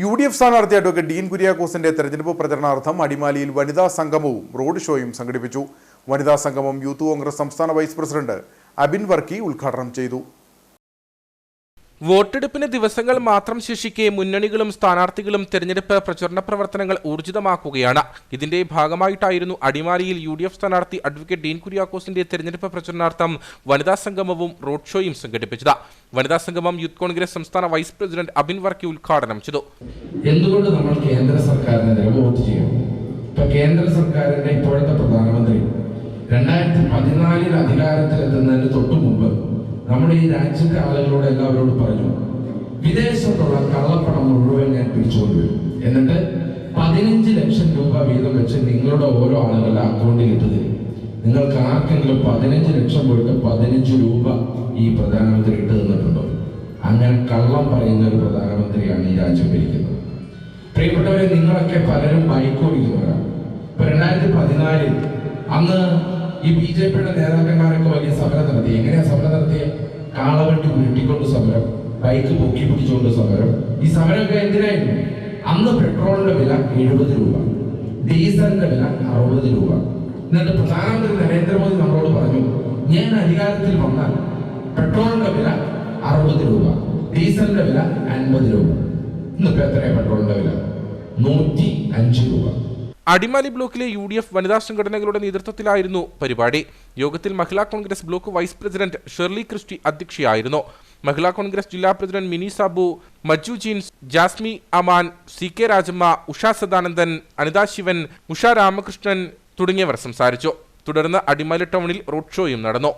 U D F സ്ഥാനാർത്ഥി advocate Dean കുര്യാക്കോസിന്റെ തെരഞ്ഞെടുപ്പ് പ്രചരണാർത്ഥം അടിമാലിയിൽ വനിതാ സംഗമവും റോഡ് ഷോയും സംഘടിപ്പിച്ചു. വനിതാ സംഗമം യൂത്ത് കോൺഗ്രസ് സംസ്ഥാന വൈസ് പ്രസിഡന്റ് അബിൻ വർക്കി ഉദ്ഘാടനം ചെയ്തു. വോട്ടെടുപ്പിന് ദിവസങ്ങൾ മാത്രം ശേഷിക്കെ മുന്നണികളും സ്ഥാനാർത്ഥികളും തെരഞ്ഞെടുപ്പ് പ്രചരണ പ്രവർത്തനങ്ങൾ ഊർജിതമാക്കുകയാണ്. ഇതിന്റെ ഭാഗമായിട്ടായിരുന്നു അടിമാലിയിൽ യു ഡി എഫ് സ്ഥാനാർത്ഥി അഡ്വക്കേറ്റ് ഡീൻ കുര്യാക്കോസിന്റെ തെരഞ്ഞെടുപ്പ് പ്രചരണാർത്ഥം വനിതാ സംഗമവും റോഡ് ഷോയും സംഘടിപ്പിച്ചത്. വനിതാ സംഗമം യൂത്ത് കോൺഗ്രസ് സംസ്ഥാന വൈസ് പ്രസിഡന്റ് അബിൻ വർക്കി ഉദ്ഘാടനം ചെയ്തു. എന്തുകൊണ്ട് നമ്മൾ കേന്ദ്ര സർക്കാരിനെതിരെ വോട്ട് ചെയ്യണം? ഇപ്പൊ കേന്ദ്ര സർക്കാരിന്റെ ഇപ്പോഴത്തെ പ്രധാനമന്ത്രി രണ്ടായിരത്തി പതിനാലിൽ അധികാരത്തിലെത്തുന്നതിന് തൊട്ടു നമ്മുടെ ഈ രാജ്യത്തെ ആളുകളോട് എല്ലാവരോടും പറഞ്ഞു വിദേശത്തുള്ള കള്ളപ്പണം മുഴുവൻ ഞാൻ പിടിച്ചുകൊണ്ടുവരും എന്നിട്ട് പതിനഞ്ച് ലക്ഷം രൂപ വീതം വെച്ച് നിങ്ങളുടെ ഓരോ ആളുകളുടെ അക്കൗണ്ടിൽ ഇട്ട് തരും. നിങ്ങൾക്ക് ആർക്കെങ്കിലും പതിനഞ്ച് ലക്ഷം പോയിട്ട് പതിനഞ്ച് രൂപ ഈ പ്രധാനമന്ത്രി ഇട്ട് തന്നിട്ടുണ്ടോ? അങ്ങനെ കള്ളം പറയുന്ന ഒരു പ്രധാനമന്ത്രിയാണ് ഈ രാജ്യം ഭരിക്കുന്നത്. പ്രിയപ്പെട്ടവരെ നിങ്ങളൊക്കെ പലരും ബൈക്ക് ഓടിക്കുന്നവരാണ് ഇപ്പൊ രണ്ടായിരത്തി പതിനാലിൽ അന്ന് ഈ ബി ജെ പിയുടെ നേതാക്കന്മാരൊക്കെ വലിയ സമരം നടത്തി. എങ്ങനെയാ സമരം നടത്തിയ? കാളവണ്ടി ഉരുട്ടിക്കൊണ്ട് സമരം ബൈക്ക് പൊക്കി പിടിച്ചുകൊണ്ട് സമരം. ഈ സമരമൊക്കെ എന്തിനായിരുന്നു? അന്ന് പെട്രോളിന്റെ വില എഴുപത് രൂപ ഡീസലിന്റെ വില അറുപത് രൂപ. എന്നിട്ട് പ്രധാനമന്ത്രി നരേന്ദ്രമോദി നമ്മളോട് പറഞ്ഞു ഞാൻ അധികാരത്തിൽ വന്നാൽ പെട്രോളിന്റെ വില അറുപത് രൂപ ഡീസലിന്റെ വില അൻപത് രൂപ. ഇന്നിപ്പോ എത്രയാണ് പെട്രോളിന്റെ വില? നൂറ്റി അഞ്ച് രൂപ. അടിമാലി ബ്ലോക്കിലെ യു ഡി എഫ് വനിതാ സംഘടനകളുടെ നേതൃത്വത്തിലായിരുന്നു പരിപാടി. യോഗത്തിൽ Mahila Congress block vice president Sherly Christy അധ്യക്ഷയായിരുന്നു. Mahila Congress ജില്ലാ president Mini Sabu Maju Jeans Jasmi Aman C K Rajamma Usha Sadanandan Anitha Sivan Usha Ramakrishnan തുടങ്ങിയവർ സംസാരിച്ചു. തുടർന്ന് അടിമാലി ടൗണിൽ റോഡ് ഷോയും നടന്നു.